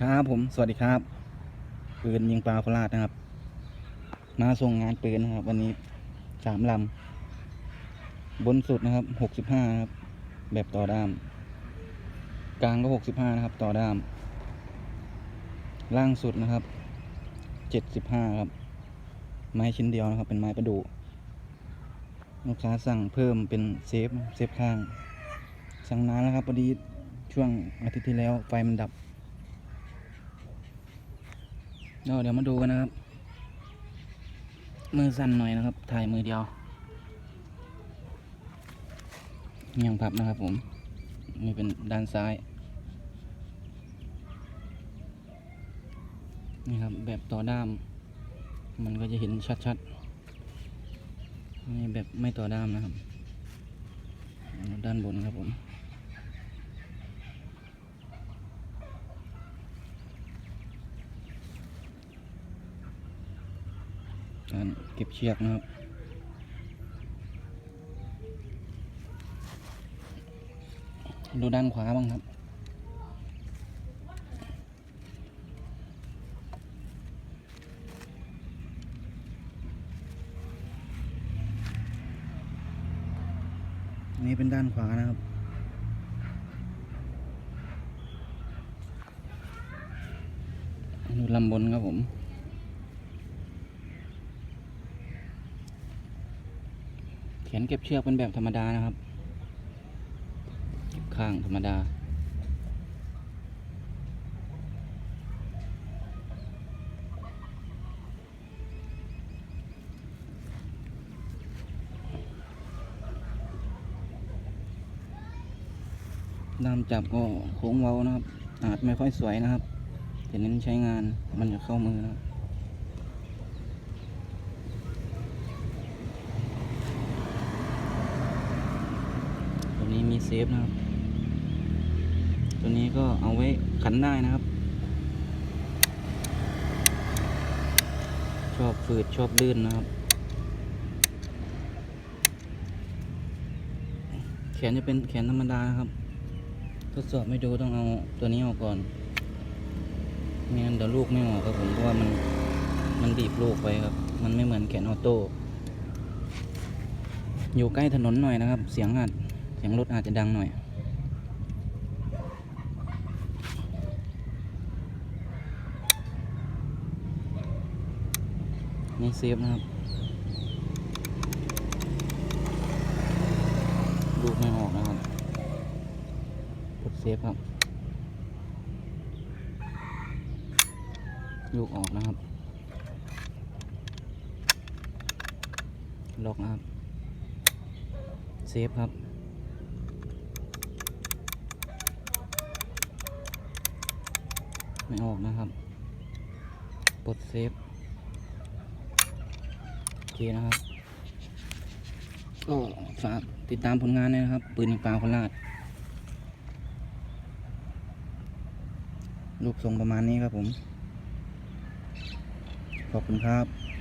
ครับผมสวัสดีครับปืนยิงปลาโคราชนะครับ มาส่งงานปืนนะครับ วันนี้สามลำบนสุดนะครับหกสิบห้าครับ แบบต่อด้าม กลางก็หกสิบห้านะครับ ต่อด้าม ล่างสุดนะครับเจ็ดสิบห้าครับ ไม้ชิ้นเดียวนะครับ เป็นไม้ประดู่ลูกค้าสั่งเพิ่มเป็นเซฟเซฟข้าง สั่งนานแล้วครับพอดีช่วงอาทิตย์ที่แล้วไฟมันดับ เดี๋ยวมาดูกันนะครับ มือสั่นหน่อยนะครับ ถ่ายมือเดียวยังพับนะครับผมนี่เป็นด้านซ้าย นี่ครับแบบต่อด้าม มันก็จะเห็นชัดๆนี่แบบไม่ต่อด้ามนะครับ ด้านบนครับผม การเก็บเชือกนะครับดูด้านขวาบ้างครับ นี่เป็นด้านขวานะครับ ดูลำบนครับผม ขนเก็บเชือกเป็นแบบธรรมดานะครับ เก็บข้างธรรมดา ด้ามจับก็โค้งเว้านะครับ อาจไม่ค่อยสวยนะครับ แต่เน้นใช้งานมันจะเข้ามือนะครับ ตัวนี้ มีเซฟนะครับ ตัวนี้ก็เอาไว้ขันได้นะครับ ชอบฝืดชอบลื่นนะครับ แขนจะเป็นแขนธรรมดานะครับ ทดสอบไม่ดูต้องเอาตัวนี้ออกก่อนไม่งั้นเดี๋ยวลูกไม่ออกครับผมเพราะว่ามันมันบีบลูกไว้ครับ มันไม่เหมือนแขนออโต้อยู่ใกล้ถนนหน่อยนะครับ เสียงอาจเสียงรถอาจจะดังหน่อย นี่เซฟนะครับลูกไม่ออกนะครับกดเซฟครับ ลูกออกนะครับ ล็อกนะครับ เซฟครับ ไม่ออกนะครับกดเซฟ โอเคนะครับ ก็ฝากติดตามผลงานด้นะครับ ปืนยิงปลาโคราชรูปทรงประมาณนี้ครับผม ขอบคุณครับ